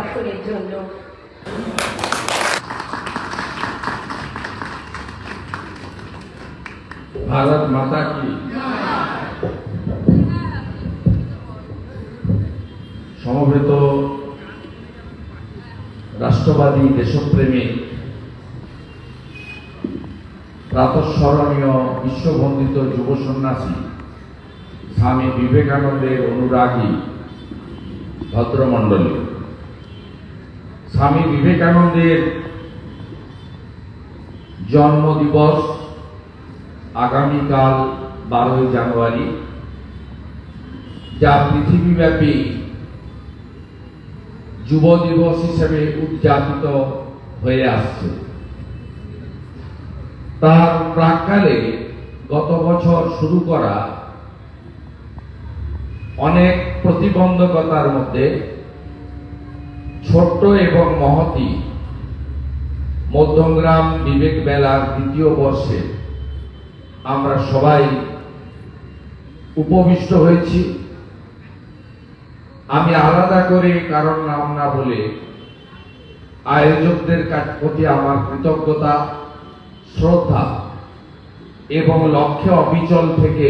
দর্শনের জন্য। ভারত মাতা কি? সমবেত রাষ্ট্রবাদী দেশপ্রেমী, প্রাতঃস্মরণীয় বিশ্ববন্ধিত যুব সন্ন্যাসী স্বামী বিবেকানন্দের অনুরাগী ভদ্রমণ্ডলী। স্বামী বিবেকানন্দের জন্মদিবস আগামীকাল বারোই জানুয়ারি, যা পৃথিবীব্যাপী যুব দিবস হিসেবে উদযাপিত হয়ে আসছে। তার প্রাককালে গত বছর শুরু করা অনেক প্রতিবন্ধকতার মধ্যে ছোট্ট এবং মহতি। মধ্যমগ্রাম বিবেক মেলার দ্বিতীয় বর্ষে আমরা সবাই উপবিষ্ট হয়েছি। আমি আলাদা করে কারণ নাম না বলে আয়োজকদের প্রতি আমার কৃতজ্ঞতা, শ্রদ্ধা এবং লক্ষ্যে অবিচল থেকে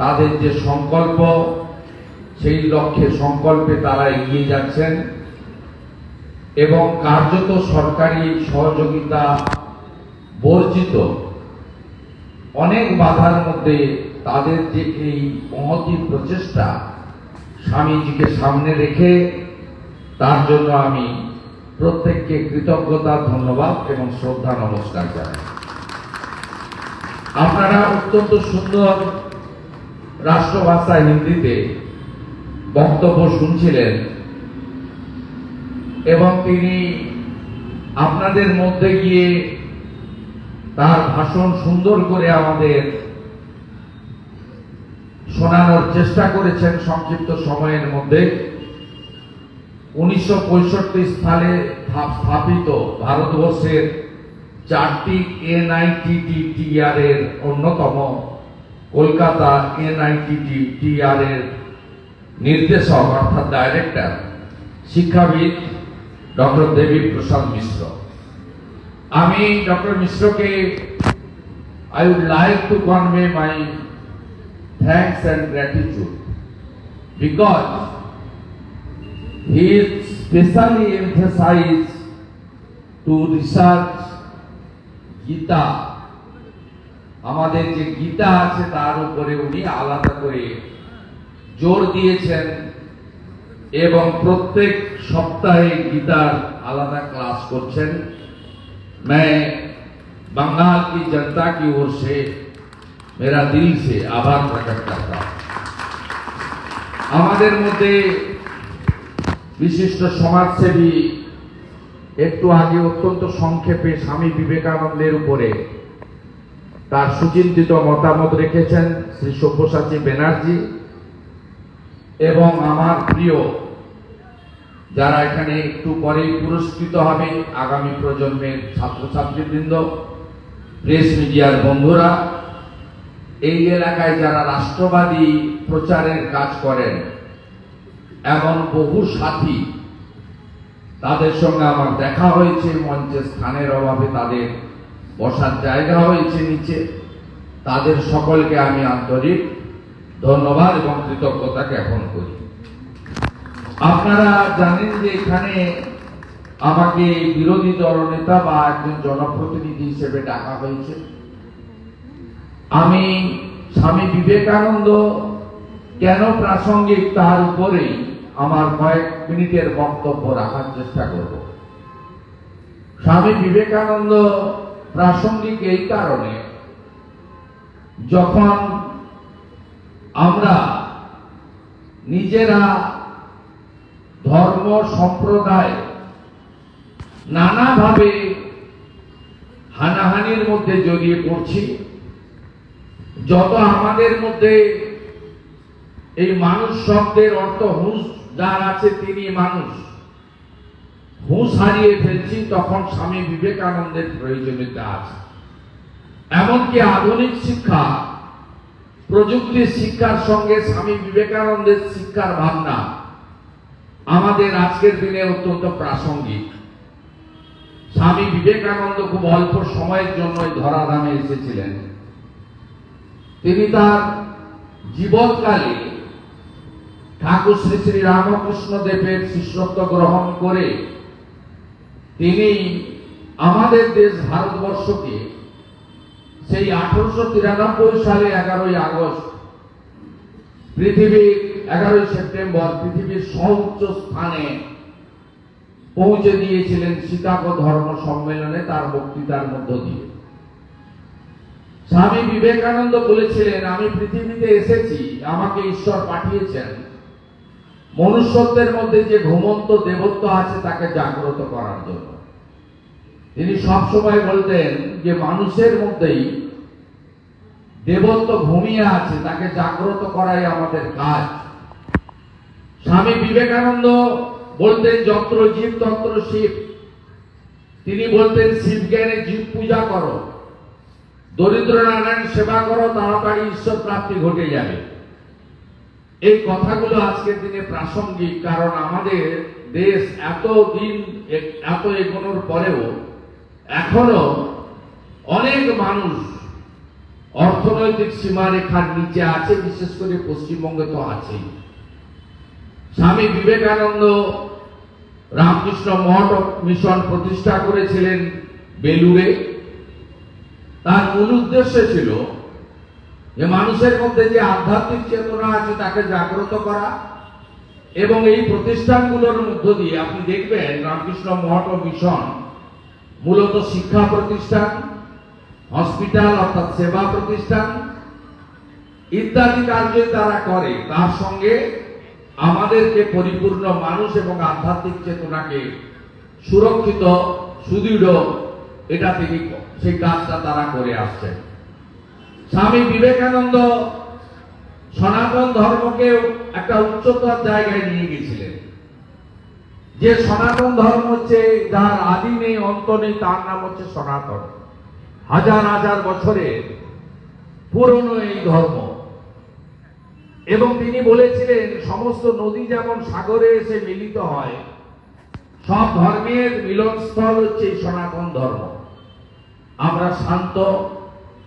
তাদের যে সংকল্প, সেই লক্ষ্যে সংকল্পে তারা এগিয়ে যাচ্ছেন। এবং কার্যত সরকারি সহযোগিতা বর্জিত। অনেক বাধার মধ্যে তাদের যে এই মহতি প্রচেষ্টা স্বামীজিকে সামনে রেখে, তার জন্য আমি প্রত্যেককে কৃতজ্ঞতা, ধন্যবাদ এবং শ্রদ্ধা, নমস্কার জানাই। আপনারা অত্যন্ত সুন্দর রাষ্ট্রভাষা হিন্দিতে বক্তব্য শুনছিলেন। এবং তিনি আপনাদের মধ্যে গিয়ে তার ভাষণ সুন্দর করে আমাদের শোনানোর চেষ্টা করেছেন সংক্ষিপ্ত সময়ের মধ্যে। উনিশশো সালে স্থাপ- স্থাপিত ভারতবর্ষের চারটি এনআইটিটিআর এর অন্যতম কলকাতা এনআইটিটিআর এর নির্দেশক, অর্থাৎ ডাইরেক্টর শিক্ষাবিদ ডক্টর দেবী প্রসাদ মিশ্র। আমি doctor মিশ্রকে I would like to convey my thanks and gratitude because he specially emphasized to research Gita আমাদের যে গীতা আছে, তার উপরে উনি আলাদা করে জোর দিয়েছেন। এবং প্রত্যেক সপ্তাহে গীতার আলাদা ক্লাস করছেন मैं बंगाल की जनता की ओर से मेरा दिल से आभार प्रकट करता हूं আমাদের মধ্যে বিশিষ্ট সমাজসেবী একটু আগে অত্যন্ত সংক্ষেপে স্বামী বিবেকানন্দের উপরে তার সুচিন্তিত মতামত রেখেছেন শ্রী সব্যসাচী ব্যানার্জি এবং আমার প্রিয় যারা এখানে একটু পরেই পুরস্কৃত হবে, আগামী প্রজন্মের ছাত্রছাত্রীবৃন্দ, প্রেস মিডিয়ার বন্ধুরা, এই এলাকায় যারা রাষ্ট্রবাদী প্রচারের কাজ করেন, এমন বহু সাথী তাদের সঙ্গে আমার দেখা হয়েছে, মঞ্চে স্থানের অভাবে তাদের বসার জায়গা হয়েছে নিচে। তাদের সকলকে আমি আন্তরিক ধন্যবাদ এবং কৃতজ্ঞতা জ্ঞাপন করি। আপনারা জানেন যে এখানে আমাকে বিরোধী দলনেতা বা একজন জনপ্রতিনিধি হিসেবে ডাকা হয়েছে। আমি স্বামী বিবেকানন্দ কেন প্রাসঙ্গিক তার উপরেই আমার কয়েক মিনিটের বক্তব্য রাখার চেষ্টা করব। স্বামী বিবেকানন্দ প্রাসঙ্গিক এই কারণে যখন আমরা নিজেরা ধর্ম সম্প্রদায় নানাভাবে হানাহানির মধ্যে জড়িয়ে পড়ছি। যত আমাদের মধ্যে এই মানুষ শব্দের অর্থ হুঁশ যার আছে তিনি মানুষ। হুঁশ হারিয়ে ফেলছি, তখন স্বামী বিবেকানন্দের প্রয়োজনীয়তা আছে। এমনকি আধুনিক শিক্ষা, প্রযুক্তির শিক্ষার সঙ্গে স্বামী বিবেকানন্দের শিক্ষার ভাবনা আমাদের আজকের দিনে অত্যন্ত প্রাসঙ্গিক। স্বামী বিবেকানন্দ খুব অল্প সময়ের জন্য এই ধরাধামে এসেছিলেন। তিনি তার জীবনকালে ঠাকুর শ্রী শ্রী রামকৃষ্ণ দেবের শিষ্যত্ব গ্রহণ করে তিনি আমাদের দেশ ভারতবর্ষকে সেই আঠারোশো তিরানব্বই সালে এগারোই আগস্ট পৃথিবীর এগারোই সেপ্টেম্বর পৃথিবীর সর্বোচ্চ স্থানে পৌঁছে দিয়েছিলেন শিকাগো ধর্ম সম্মেলনে তার বক্তৃতার মধ্য দিয়ে। স্বামী বিবেকানন্দ বলেছিলেন, আমি পৃথিবীতে এসেছি, আমাকে ঈশ্বর পাঠিয়েছেন। মনুষ্যত্বের মধ্যে যে ঘুমন্ত দেবত্ব আছে তাকে জাগ্রত করার জন্য। তিনি সবসময় বলতেন যে, মানুষের মধ্যেই দেবত্ব ঘুমিয়ে আছে, তাকে জাগ্রত করাই আমাদের কাজ। স্বামী বিবেকানন্দ বলতেন যন্ত্র জীব তন্ত্র শিব। তিনি বলতেন, শিব জ্ঞানে জীব পূজা করো। দরিদ্র নারায়ণ সেবা করো, তাড়াতাড়ি ঈশ্বর প্রাপ্তি ঘটে যাবে। এই কথাগুলো আজকের দিনে প্রাসঙ্গিক, কারণ আমাদের দেশ এত দিন এত এগোনোর পরেও এখনও অনেক মানুষ অর্থনৈতিক সীমারেখার নিচে আছে, বিশেষ করে পশ্চিমবঙ্গে তো আছেই। স্বামী বিবেকানন্দ রামকৃষ্ণ মঠ মিশন প্রতিষ্ঠা করেছিলেন বেলুড়ে। তার মূল উদ্দেশ্য ছিল যে মানুষের মধ্যে যে আধ্যাত্মিক চেতনা আছে তাকে জাগ্রত করা এবং এই প্রতিষ্ঠানগুলোর মধ্য দিয়ে আপনি দেখবেন রামকৃষ্ণ মঠ ও মিশন মূলত শিক্ষা প্রতিষ্ঠান, হসপিটাল অর্থাৎ সেবা প্রতিষ্ঠান ইত্যাদি কার্য তারা করে। তার সঙ্গে আমাদেরকে পরিপূর্ণ মানুষ এবং আধ্যাত্মিক চেতনাকে সুরক্ষিত, সুদৃঢ়, এটা তিনি সেই কাজটা তারা করে আসছেন স্বামী বিবেকানন্দ সনাতন ধর্মকে একটা উচ্চতর জায়গায় নিয়ে গেছিলেন যে সনাতন ধর্ম হচ্ছে, যার আদি নেই, অন্ত নেই, তার নাম হচ্ছে সনাতন। হাজার হাজার বছরের পুরনো এই ধর্ম। এবং তিনি বলেছিলেন, সমস্ত নদী যেমন সাগরে এসে মিলিত হয়, সব ধর্মের মিলনস্থল হচ্ছে সনাতন ধর্ম। আমরা শান্ত,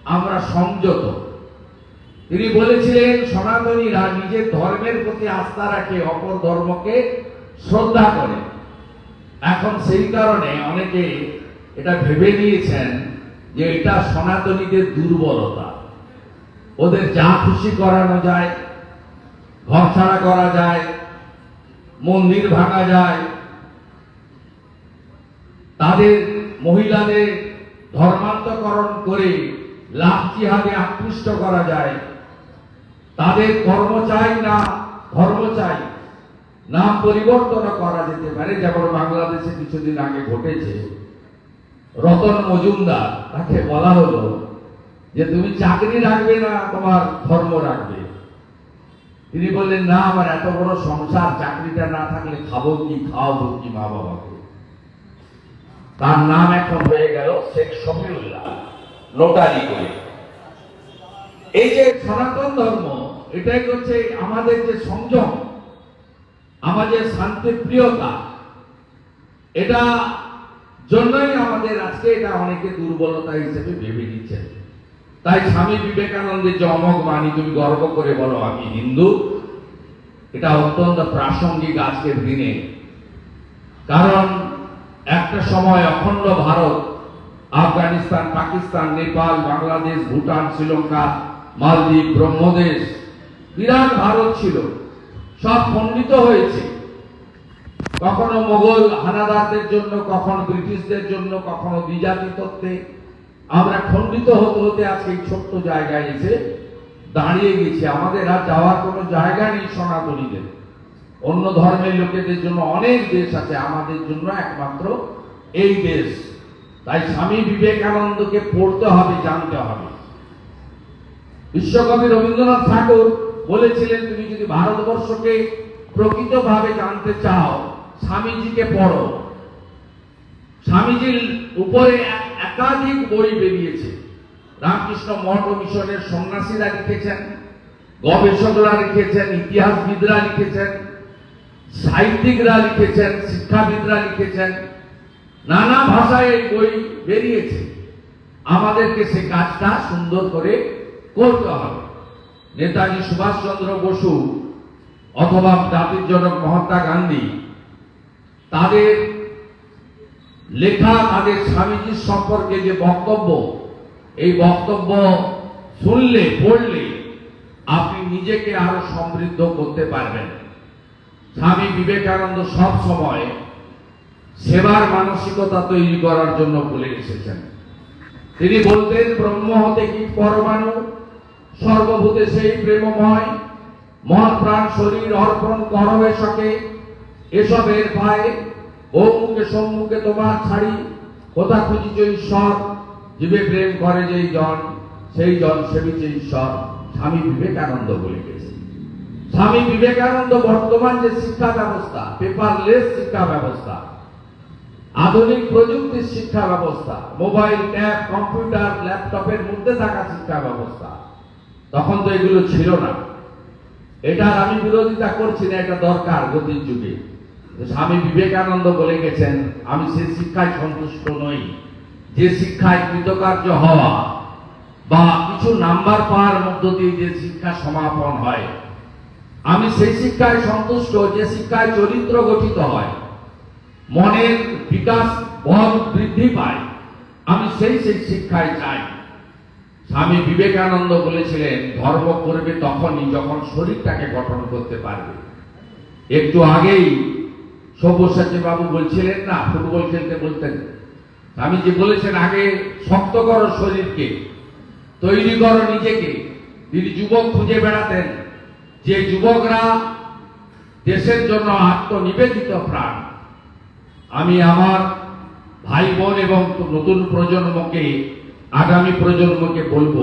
আমরা সংযত। তিনি বলেছিলেন, সনাতনীরা নিজের ধর্মের প্রতি আস্থা রাখে, অপর ধর্মকে শ্রদ্ধা করে। এখন সেই কারণে অনেকে এটা ভেবে নিয়েছেন যে এটা সনাতনীদের দুর্বলতা। ওদের যা খুশি করানো যায় ঘর ছাড়া করা যায়, মন্দির ভাঙা যায়। তাদের মহিলাদের ধর্মান্তকরণ করে লাভ জিহাদে আকৃষ্ট করা যায়। তাদের কর্ম চাই না, ধর্ম চাই। নাম পরিবর্তন করা যেতে পারে, যেমন বাংলাদেশে কিছুদিন আগে ঘটেছে। রতন মজুমদার, তাকে বলা হলো যে, তুমি চাকরি রাখবে না, তোমার ধর্ম রাখবে। তিনি বললেন, না, আমার এত বড় সংসার, চাকরিটা না থাকলে খাব কি, খাওয়াবো কি মা বাবাকে? তার নাম এখন হয়ে গেল শেখ শফিউল্লাহ, নোটারি করে। এই যে সনাতন ধর্ম, এটাই হচ্ছে আমাদের যে সংযম, আমাদের শান্তিপ্রিয়তা, এটা জন্যই আমাদের আজকে এটা অনেকে দুর্বলতা হিসেবে ভেবে নিচ্ছেন। তাই স্বামী বিবেকানন্দের যে অমক বাণী তুমি গর্ব করে বলো, আমি হিন্দু। এটা অত্যন্ত প্রাসঙ্গিক আজকের দিনে। কারণ একটা সময় অখণ্ড ভারত, আফগানিস্তান, পাকিস্তান, নেপাল, বাংলাদেশ, ভুটান, শ্রীলঙ্কা, মালদ্বীপ, ব্রহ্মদেশ, বিরাট ভারত ছিল। সব খণ্ডিত হয়েছে। কখনো মোগল হানাদারদের জন্য, কখনো ব্রিটিশদের জন্য, কখনো দ্বিজাতি তত্ত্বে আমরা খণ্ডিত হতে হতে আজকে ছোট্ট জায়গায় এসে দাঁড়িয়ে গেছি। আমাদের আর যাওয়ার কোনো জায়গা নেই সনাতনীদের। অন্য ধর্মের লোকেদের জন্য অনেক দেশ আছে, আমাদের জন্য একমাত্র এই দেশ। তাই স্বামী বিবেকানন্দকে পড়তে হবে, জানতে হবে। বিশ্বকবি রবীন্দ্রনাথ ঠাকুর বলেছিলেন, তুমি যদি ভারতবর্ষকে প্রকৃতভাবে জানতে চাও, স্বামীজিকে পড়ো। স্বামীজির উপরে একাধিক বই বেরিয়েছে। রামকৃষ্ণ মঠ মিশনের সন্ন্যাসীরা লিখেছেন, গবেষকরা লিখেছেন, ইতিহাসবিদরা লিখেছেন, সাহিত্যিকরা লিখেছেন, শিক্ষাবিদরা লিখেছেন, নানা ভাষায় এই বই বেরিয়েছে। আমাদেরকে সে কাজটা সুন্দর করে করতে হবে। নেতাজি সুভাষচন্দ্র বসু অথবা জাতির জনক মহাত্মা গান্ধী তাদের লেখা তাদের স্বামীজির সম্পর্কে যে বক্তব্য, এই বক্তব্য শুনলে, পড়লে আপনি নিজেকে আরও সমৃদ্ধ করতে পারবেন। স্বামী বিবেকানন্দ সব সময় সেবার মানসিকতা তৈরি করার জন্য বলে এসেছেন। তিনি বলতেন, ব্রহ্ম হতে কি পরমাণু? সর্বভূতে সেই প্রেমময়। মন প্রাণ শরীর অর্পণ করবে সকে এসবের পায়ে ও মুখে সম্মুখে তোমার ছাড়ি, কোথা খুঁজিছ ঈশ্বর? জীবে প্রেম করে যেই জন, সেই জন সেবিছে ঈশ্বর। স্বামী বিবেকানন্দ বলে গেছেন স্বামী বিবেকানন্দ বর্তমান যে শিক্ষা ব্যবস্থা পেপারলেস শিক্ষা ব্যবস্থা, আধুনিক প্রযুক্তির শিক্ষা ব্যবস্থা মোবাইল ট্যাব কম্পিউটার ল্যাপটপের মধ্যে থাকা শিক্ষা ব্যবস্থা, তখন তো এগুলো ছিল না। এটার আমি বিরোধিতা করছি না, এটা দরকার গতির যুগে। স্বামী বিবেকানন্দ বলে গেছেন, আমি সে শিক্ষায় সন্তুষ্ট নই। যে শিক্ষায় কৃতকার্য হওয়া বা কিছু নাম্বার পাওয়ার মধ্য দিয়ে যে শিক্ষা সমাপন হয়, আমি সেই শিক্ষায় সন্তুষ্ট যে শিক্ষায় চরিত্র গঠিত হয়। মনের বিকাশ বল বৃদ্ধি পায়। আমি সেই সেই শিক্ষায় চাই। স্বামী বিবেকানন্দ বলেছিলেন, ধর্ম করবে তখনই যখন শরীরটাকে গঠন করতে পারবে। একটু আগেই সব্যসাচী বাবু বলছিলেন, না, ফুটবল খেলতে বলতেন আমি যে বলেছেন, আগে শক্ত করো শরীরকে, তৈরি করো নিজেকে। তিনি যুবক খুঁজে বেড়াতেন, যে যুবকরা দেশের জন্য আত্মনিবেদিত প্রাণ। আমি আমার ভাই বোন এবং নতুন প্রজন্মকে, আগামী প্রজন্মকে বলব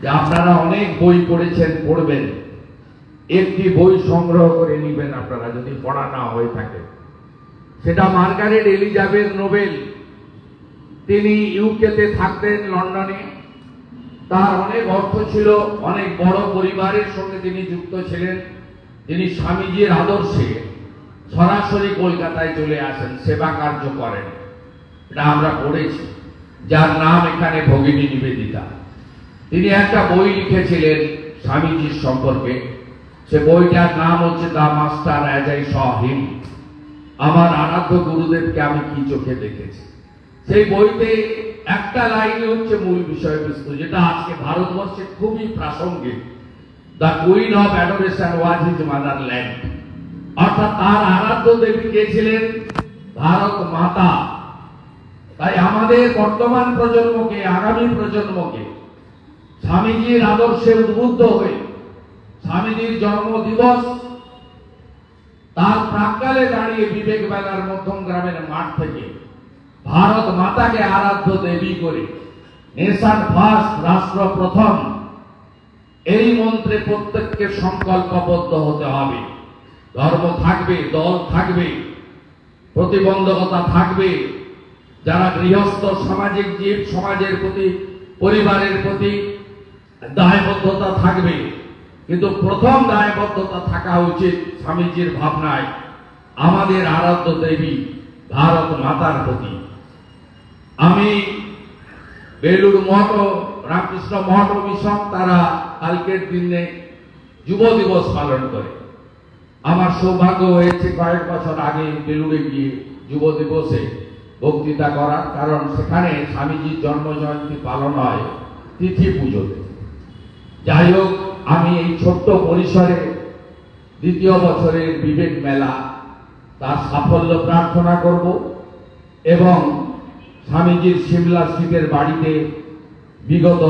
যে আপনারা অনেক বই পড়েছেন, পড়বেন। একটি বই সংগ্রহ করে নেবেন আপনারা, যদি পড়া না হয়ে থাকে। সেটা মার্গারেট এলিজাবেথ নোবেল। তিনি ইউকেতে থাকতেন লন্ডনে। তার অনেক অর্থ ছিল, অনেক বড় পরিবারের সঙ্গে তিনি যুক্ত ছিলেন। তিনি স্বামীজির আদর্শে সরাসরি কলকাতায় চলে আসেন, সেবা কার্য করেন। এটা আমরা পড়েছি। যার নাম এখানে ভগিনী নিবেদিতা। তিনি একটা বই লিখেছিলেন স্বামীজির সম্পর্কে। সে বইটার নাম হচ্ছে the master as I saw him. আমার আরাধ্য গুরুদেবকে আমি কি চোখে দেখেছি? সেই বইতে একটা লাইনে হচ্ছে মূল বিষয়বস্তু, যেটা আজকে ভারতবর্ষে খুবই প্রাসঙ্গিক। The queen of adoration was his motherland অর্থাৎ তার আরাধ্য দেবী কে ছিলেন? ভারত মাতা। তাই আমাদের বর্তমান প্রজন্মকে, আগামী প্রজন্মকে, স্বামীজির আদর্শে উদ্বুদ্ধ হয়ে, স্বামীজির জন্ম দিবস তার প্রাককালে দাঁড়িয়ে বিবেক বেলার মধ্যম গ্রামের মাঠ থেকে ভারত মাতাকে আরাধ্য দেবী করে নেশান ফার্স্ট রাষ্ট্র প্রথম এই মন্ত্রে প্রত্যেককে সংকল্পবদ্ধ হতে হবে। ধর্ম থাকবে, দল থাকবে, প্রতিবন্ধকতা থাকবে। যারা গৃহস্থ সামাজিক জীব সমাজের প্রতি, পরিবারের প্রতি দায়বদ্ধতা থাকবে। কিন্তু প্রথম দায়বদ্ধতা থাকা উচিত স্বামীজির ভাবনায়, আমাদের আরাধ্য দেবী ভারত মাতার প্রতি। আমি বেলুর মঠ রামকৃষ্ণ মঠ মিশন তারা কালকের দিনে যুব দিবস পালন করে। আমার সৌভাগ্য হয়েছে কয়েক বছর আগে বেলুড়ে গিয়ে যুব দিবসে বক্তৃতা করার, কারণ সেখানে স্বামীজির জন্ম জয়ন্তী পালন হয় তিথি পুজোতে। যাই হোক আমি এই ছোট্ট পরিসরে দ্বিতীয় বছরের বিবেক মেলা, তার সাফল্য প্রার্থনা করব এবং স্বামীজির শিমলা স্থিতের বাড়িতে বিগত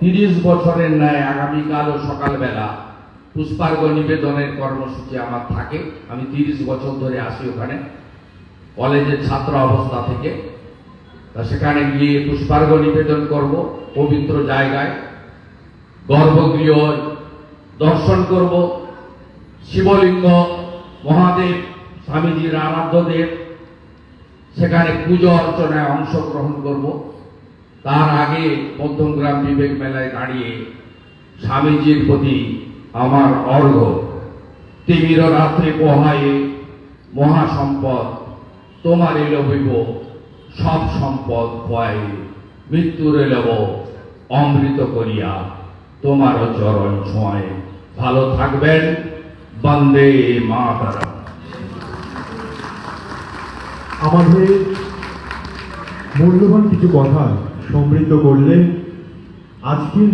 তিরিশ বছরের ন্যায় আগামীকালও সকালবেলা পুষ্পার্ঘ নিবেদনের কর্মসূচি আমার থাকে। আমি তিরিশ বছর ধরে আসি ওখানে, কলেজের ছাত্র অবস্থা থেকে। তা সেখানে গিয়ে পুষ্পার্ঘ নিবেদন করব পবিত্র জায়গায়। গর্ভগৃহ দর্শন করব। শিবলিঙ্গ, মহাদেব, স্বামীজির আরাধ্য দেব, সেখানে পুজো অর্চনায় অংশগ্রহণ করব। তার আগে মধ্যমগ্রাম বিবেক মেলায় দাঁড়িয়ে স্বামীজির প্রতি আমার অর্ঘ তিমির রাত্রে পোহায়ে মহাসম্পদ তোমারই লভিব সব সম্পদ ভয় মৃত্যুরে লব অমৃত করিয়া। তোমার চরণ ছোঁয় ভালো থাকবেন। বন্দে মাতারাম। আমাদের মূল্যবান কিছু কথা সমৃদ্ধ করলে আজকের